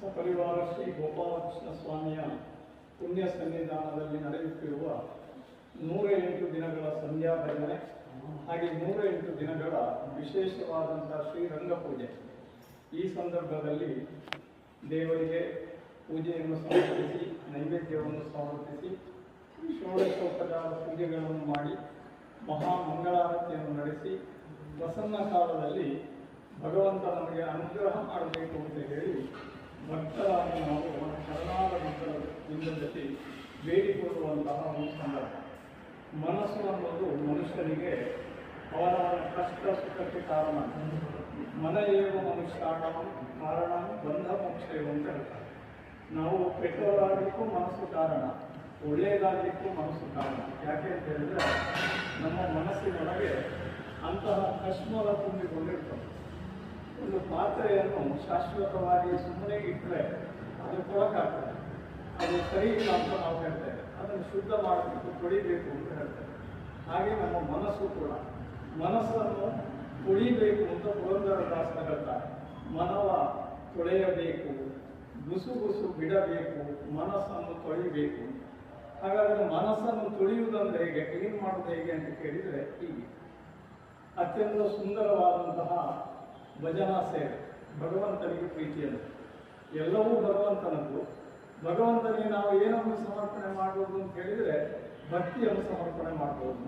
ಸಪರಿವಾರ ಶ್ರೀ ಗೋಪಾಲಕೃಷ್ಣ ಸ್ವಾಮಿಯ ಪುಣ್ಯ ಸನ್ನಿಧಾನದಲ್ಲಿ ನಡೆಯುತ್ತಿರುವ ನೂರ ಎಂಟು ದಿನಗಳ ಸಂಧ್ಯಾ ಭಜನೆ ಹಾಗೆ ನೂರ ಎಂಟು ದಿನಗಳ ವಿಶೇಷವಾದಂಥ ಶ್ರೀರಂಗ ಪೂಜೆ ಈ ಸಂದರ್ಭದಲ್ಲಿ ದೇವರಿಗೆ ಪೂಜೆಯನ್ನು ಸಮರ್ಪಿಸಿ, ನೈವೇದ್ಯವನ್ನು ಸಮರ್ಪಿಸಿ, ಷೋಡಶೋಪಚಾರ ಪೂಜೆಗಳನ್ನು ಮಾಡಿ ಮಹಾ ಮಂಗಳಾರತಿಯನ್ನು ನಡೆಸಿ, ಪ್ರಸನ್ನ ಕಾಲದಲ್ಲಿ ಭಗವಂತ ನಮಗೆ ಅನುಗ್ರಹ ಮಾಡಬೇಕು ಅಂತ ಹೇಳಿ ಭಕ್ತರಾಗಿ ನಾವು ಶರಣಾದ ಬಿಂದದಲ್ಲಿ ಬೇಡಿಕೊಳ್ಳುವಂತಹ ಒಂದು ಸಂದರ್ಭ. ಮನಸ್ಸು ಅನ್ನೋದು ಮನುಷ್ಯನಿಗೆ ಅವರ ಕಷ್ಟ ಸುಖಕ್ಕೆ ಕಾರಣ. ಮನ ಮನುಷ್ಯ ಮನುಷ್ಯಾಣಂ ಕಾರಣ, ಬಂಧ ಮೋಕ್ಷ ಅಂತ ಹೇಳ್ತಾರೆ. ನಾವು ಕೆಟ್ಟವರಾಗಲಿಕ್ಕೂ ಮನಸ್ಸು ಕಾರಣ ಒಳ್ಳೆಯದಾಗಲಿಕ್ಕೂ ಮನಸ್ಸು ಕಾರಣ. ಯಾಕೆ ಅಂತ ಹೇಳಿದ್ರೆ, ನಮ್ಮ ಮನಸ್ಸಿನೊಳಗೆ ಅಂತಹ ಕಶ್ಮಲ ತುಂಬಿಕೊಂಡಿರ್ತದೆ. ಒಂದು ಪಾತ್ರೆಯನ್ನು ಶಾಶ್ವತವಾಗಿ ಸುಮ್ಮನೆ ಇಟ್ಟರೆ ಅದು ಕೊಳಕಾಗ್ತದೆ. ಅದು ಸರಿ ಇಲ್ಲ ಅಂತ ನಾವು ಹೇಳ್ತೇವೆ. ಅದನ್ನು ಶುದ್ಧ ಮಾಡಬೇಕು ತೊಳಿಬೇಕು ಅಂತ ಹೇಳ್ತೇವೆ. ಹಾಗೆ ನಮ್ಮ ಮನಸ್ಸು ಕೂಡ. ಮನಸ್ಸನ್ನು ತೊಳಿಬೇಕು ಅಂತ ಪುರಂದರದಾಸ ಹೇಳ್ತಾರೆ. ಮನವ ತೊಳೆಯಬೇಕು ಗುಸುಗುಸು ಗುಸು ಬಿಡಬೇಕು, ಮನಸ್ಸನ್ನು ತೊಳಿಬೇಕು. ಹಾಗಾದರೆ ಮನಸ್ಸನ್ನು ತೊಳೆಯುವುದಂದ್ರೆ ಹೇಗೆ? ಕ್ಲೀನ್ ಮಾಡೋದು ಹೇಗೆ ಅಂತ ಕೇಳಿದರೆ ಹೀಗೆ. ಅತ್ಯಂತ ಸುಂದರವಾದಂತಹ ಭಜನಾ ಸೇವೆ ಭಗವಂತನಿಗೆ ಪ್ರೀತಿಯನ್ನು. ಎಲ್ಲವೂ ಭಗವಂತನದ್ದು. ಭಗವಂತನಿಗೆ ನಾವು ಏನನ್ನು ಸಮರ್ಪಣೆ ಮಾಡುವುದು ಅಂತ ಹೇಳಿದರೆ ಭಕ್ತಿಯನ್ನು ಸಮರ್ಪಣೆ ಮಾಡಬಹುದು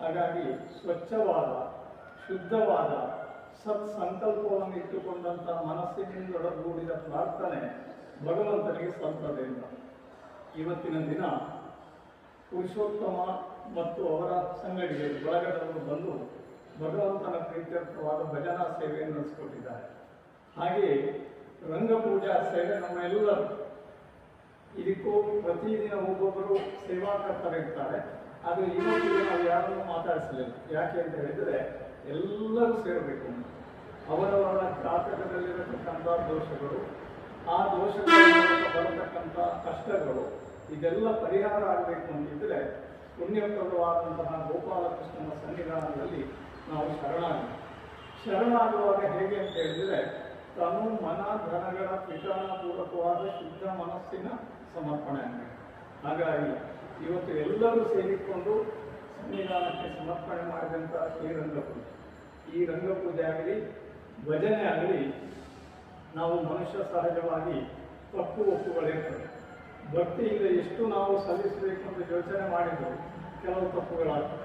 ಹಾಗಾಗಿ ಸ್ವಚ್ಛವಾದ, ಶುದ್ಧವಾದ ಸತ್ ಸಂಕಲ್ಪವನ್ನು ಇಟ್ಟುಕೊಂಡಂಥ ಮನಸ್ಸಿನಿಂದೊಡಗೂಡಿದ ಪ್ರಾರ್ಥನೆ ಭಗವಂತನಿಗೆ ಸಲ್ತದೆ ಅಂತ. ಇವತ್ತಿನ ದಿನ ಪುರುಷೋತ್ತಮ ಮತ್ತು ಅವರ ಸಂಗಡಿಗೆ ಬಳಗದವರು ಬಂದು ಭಗವಂತನ ಪ್ರೀತ್ಯರ್ಥವಾದ ಭಜನಾ ಸೇವೆಯನ್ನು ನಡೆಸಿಕೊಟ್ಟಿದ್ದಾರೆ. ಹಾಗೆಯೇ ರಂಗಪೂಜಾ ಸೇವೆ ನಮ್ಮೆಲ್ಲರೂ ಇದಕ್ಕೂ ಪ್ರತಿದಿನ ಒಬ್ಬೊಬ್ಬರು ಸೇವಾಕರ್ತರಿರ್ತಾರೆ ಅದು ಇವತ್ತಿಗೆ ನಾವು ಯಾರನ್ನು ಮಾತಾಡಿಸಲಿಲ್ಲ. ಯಾಕೆ ಅಂತ ಹೇಳಿದರೆ ಎಲ್ಲರೂ ಸೇರಬೇಕು. ಅವರವರ ಜಾತಕದಲ್ಲಿರತಕ್ಕಂಥ ದೋಷಗಳು, ಆ ದೋಷಗಳ ಬರತಕ್ಕಂಥ ಕಷ್ಟಗಳು, ಇದೆಲ್ಲ ಪರಿಹಾರ ಆಗಬೇಕು ಅಂತಿದ್ರೆ ಪುಣ್ಯಪ್ರದವಾದಂತಹ ಗೋಪಾಲಕೃಷ್ಣನ ಸನ್ನಿಧಾನದಲ್ಲಿ ನಾವು ಶರಣಾಗಿ. ಶರಣಾಗುವಾಗ ಹೇಗೆ ಅಂತ ಹೇಳಿದರೆ, ತನು ಮನ ಧನಗಳ ಪೂರಕವಾದ ಶುದ್ಧ ಮನಸ್ಸಿನ ಸಮರ್ಪಣೆ ಅಂತ. ಹಾಗಾಗಿ ಇವತ್ತು ಎಲ್ಲರೂ ಸೇರಿಕೊಂಡು ಸಂವಿಧಾನಕ್ಕೆ ಸಮರ್ಪಣೆ ಮಾಡಿದಂಥ ಶ್ರೀರಂಗ ರಂಗಪೂಜೆ. ಈ ರಂಗಪೂಜೆ ಆಗಲಿ, ಭಜನೆ ಆಗಲಿ, ನಾವು ಮನುಷ್ಯ ಸಹಜವಾಗಿ ತಪ್ಪು ಒಪ್ಪುಗಳಿರ್ತವೆ. ಭಕ್ತಿಯಿಂದ ಎಷ್ಟು ನಾವು ಸಲ್ಲಿಸಬೇಕು ಅಂತ ಯೋಚನೆ ಮಾಡಿದ್ರು ಕೆಲವು ತಪ್ಪುಗಳಾಗ್ತವೆ.